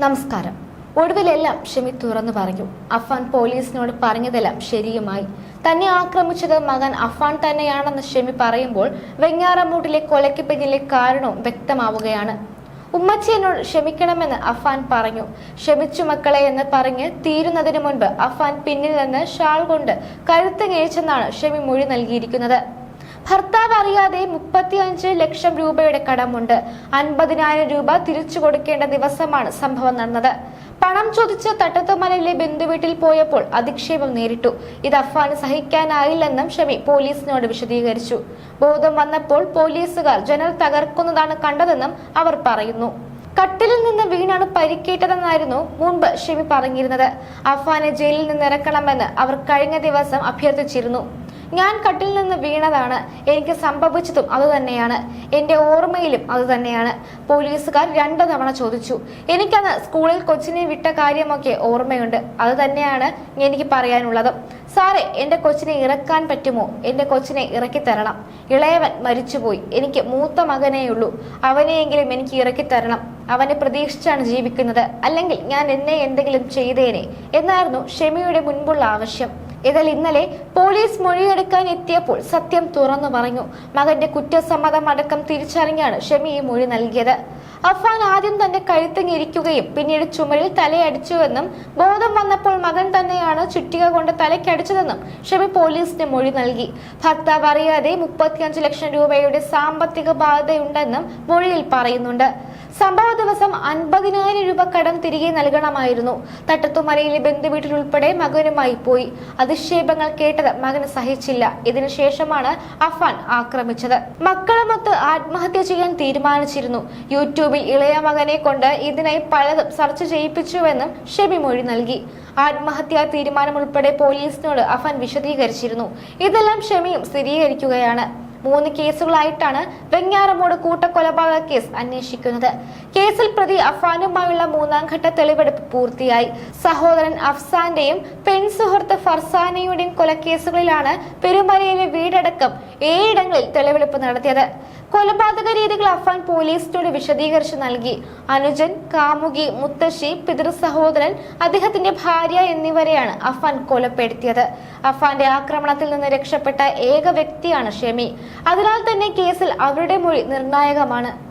നമസ്കാരം. ഒടുവിലെല്ലാം ഷമി തുറന്നു പറഞ്ഞു. അഫാൻ പോലീസിനോട് പറഞ്ഞതെല്ലാം ശരിയുമായി. തന്നെ ആക്രമിച്ചത് മകൻ അഫാൻ തന്നെയാണെന്ന് ഷമി പറയുമ്പോൾ വെങ്ങാറമൂട്ടിലെ കൊലയ്ക്ക് പിന്നിലെ കാരണവും വ്യക്തമാവുകയാണ്. ഉമ്മച്ചി എന്നോട് ക്ഷമിക്കണമെന്ന് അഫാൻ പറഞ്ഞു. ക്ഷമിച്ചു മക്കളെ എന്ന് പറഞ്ഞ് തീരുന്നതിന് മുൻപ് അഫാൻ പിന്നിൽ നിന്ന് ഷാൾ കൊണ്ട് കഴുത്ത് കിഴിച്ചെന്നാണ് ഷമി മൊഴി നൽകിയിരിക്കുന്നത്. ഭർത്താവ് അറിയാതെ മുപ്പത്തിയഞ്ച് ലക്ഷം രൂപയുടെ കടമുണ്ട്. അൻപതിനായിരം രൂപ തിരിച്ചു കൊടുക്കേണ്ട ദിവസമാണ് സംഭവം നടന്നത്. പണം ചോദിച്ച് തട്ടത്തുമലയിലെ ബന്ധുവീട്ടിൽ പോയപ്പോൾ അധിക്ഷേപം നേരിട്ടു. ഇത് അഫാന് സഹിക്കാനായില്ലെന്നും ഷമി പോലീസിനോട് വിശദീകരിച്ചു. ബോധം വന്നപ്പോൾ പോലീസുകാർ ജനൽ തകർക്കുന്നതാണ് കണ്ടതെന്നും അവർ പറയുന്നു. കട്ടിലിൽ നിന്ന് വീണാണ് പരിക്കേറ്റതെന്നായിരുന്നു മുൻപ് ഷെമി പറഞ്ഞിരുന്നത്. അഫാനെ ജയിലിൽ നിന്ന് ഇറക്കണമെന്ന് അവർ കഴിഞ്ഞ ദിവസം അഭ്യർത്ഥിച്ചിരുന്നു. ഞാൻ കട്ടിൽ നിന്ന് വീണതാണ്. എനിക്ക് സംഭവിച്ചതും അതുതന്നെയാണ്. എന്റെ ഓർമ്മയിലും അതുതന്നെയാണ്. പോലീസുകാർ രണ്ടു തവണ ചോദിച്ചു. എനിക്കന്ന് സ്കൂളിൽ കൊച്ചിനെ വിട്ട കാര്യമൊക്കെ ഓർമ്മയുണ്ട്. അത് തന്നെയാണ് എനിക്ക് പറയാനുള്ളത്. സാറേ എന്റെ കൊച്ചിനെ ഇറക്കാൻ പറ്റുമോ? എന്റെ കൊച്ചിനെ ഇറക്കി തരണം ഇളയവൻ മരിച്ചുപോയി. എനിക്ക് മൂത്ത മകനേയുള്ളൂ അവനെയെങ്കിലും എനിക്ക് ഇറക്കി തരണം അവനെ പ്രതീക്ഷിച്ചാണ് ജീവിക്കുന്നത്. അല്ലെങ്കിൽ ഞാൻ എന്നെ എന്തെങ്കിലും ചെയ്തേനെ. എന്നായിരുന്നു ഷെമിയുടെ മുൻപുള്ള ആവശ്യം. ഇതിൽ ഇന്നലെ പോലീസ് മൊഴിയെടുക്കാൻ എത്തിയപ്പോൾ സത്യം തുറന്നു പറഞ്ഞു. മകന്റെ കുറ്റസമ്മതം അടക്കം തിരിച്ചറിഞ്ഞാണ് ഷെമി ഈ മൊഴി നൽകിയത്. അഫാൻ ആദ്യം തന്റെ കഴുത്തിങ്ങിരിക്കുകയും പിന്നീട് ചുമരിൽ തലയടിച്ചുവെന്നും ബോധം വന്നപ്പോൾ മകൻ തന്നെയാണ് ചുറ്റിക കൊണ്ട് തലയ്ക്കടിച്ചതെന്നും ഷെമി പോലീസിന് മൊഴി നൽകി. ഭർത്താവ് അറിയാതെ മുപ്പത്തിയഞ്ച് ലക്ഷം രൂപയുടെ സാമ്പത്തിക ബാധ്യതയുണ്ടെന്നും മൊഴിയിൽ പറയുന്നുണ്ട്. സംഭവ ദിവസം അൻപതിനായിരം രൂപ കടം തിരികെ നൽകണമായിരുന്നു. തട്ടത്തുമലയിലെ ബന്ധുവീട്ടിൽ ഉൾപ്പെടെ മകനുമായി പോയി. അധിക്ഷേപങ്ങൾ കേട്ടത് മകന് സഹിച്ചില്ല. ഇതിനുശേഷമാണ് അഫാൻ ആക്രമിച്ചത്. മക്കളുമൊത്ത് ആത്മഹത്യ ചെയ്യാൻ തീരുമാനിച്ചിരുന്നു. യൂട്യൂബിൽ ഇളയ മകനെ കൊണ്ട് ഇതിനായി പലതും സെർച്ച് ചെയ്യിപ്പിച്ചുവെന്നും ഷെബി മൊഴി നൽകി. ആത്മഹത്യാ തീരുമാനം ഉൾപ്പെടെ പോലീസിനോട് അഫാൻ വിശദീകരിച്ചിരുന്നു. ഇതെല്ലാം ഷെമിയും സ്ഥിരീകരിക്കുകയാണ്. മൂന്ന് കേസുകളായിട്ടാണ് വെങ്ങാറമോട് കൂട്ടക്കൊലപാതക കേസ് അന്വേഷിക്കുന്നത്. കേസിൽ പ്രതി അഫാനുമായുള്ള മൂന്നാം ഘട്ട തെളിവെടുപ്പ് പൂർത്തിയായി. സഹോദരൻ അഫ്സാന്റെയും പെൺസുഹൃത്ത് ഫർസാനയുടെയും കൊലക്കേസുകളിലാണ് പെരുമലയിലെ വീടടക്കം ഏഴിടങ്ങളിൽ തെളിവെടുപ്പ് നടത്തിയത്. കൊലപാതക രീതികൾ അഫാൻ പോലീസിനോട് വിശദീകരിച്ച് നൽകി. അനുജൻ കാമുകി മുത്തശ്ശി പിതൃ സഹോദരൻ അദ്ദേഹത്തിന്റെ ഭാര്യ എന്നിവരെയാണ് അഫാൻ കൊലപ്പെടുത്തിയത്. അഫാന്റെ ആക്രമണത്തിൽ നിന്ന് രക്ഷപ്പെട്ട ഏക വ്യക്തിയാണ് ഷെമി. അതിനാൽ തന്നെ കേസിൽ അവരുടെ മൊഴി നിർണായകമാണ്.